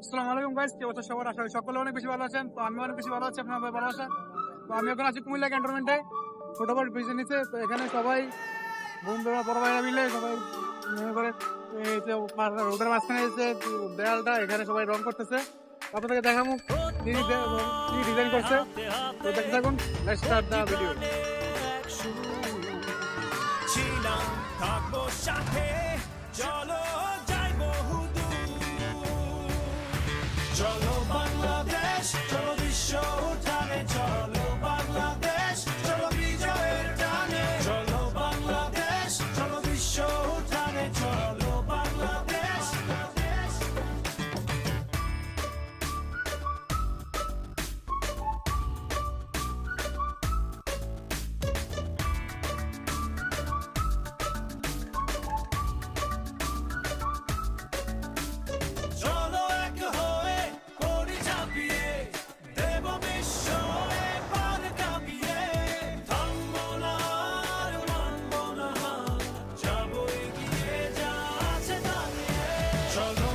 আসসালামু আলাইকুম গাইস কি অবস্থা সবার? আশা সকলে অনেক বেশি ভালো আছেন। তো আমি অনেক বেশি ভালো আছি আপনার ভালো আছেন। তো আমি এখন আছি কুমিল্লা ক্যান্টনমেন্টে। ফুটবল ব্রিজের নিচে। তো এখানে সবাই বন্ধুরা, বড় ভাইরা মিলে সবাই করে রোডের মাঝখানে যে দেয়ালটা, এখানে সবাই রং করতেছে। আপনাদেরকে দেখাবো কি ডিজাইন করছে। তো দেখতে থাকুন স্টার্ট দা ভিডিও থাকব সাথে। drunk Children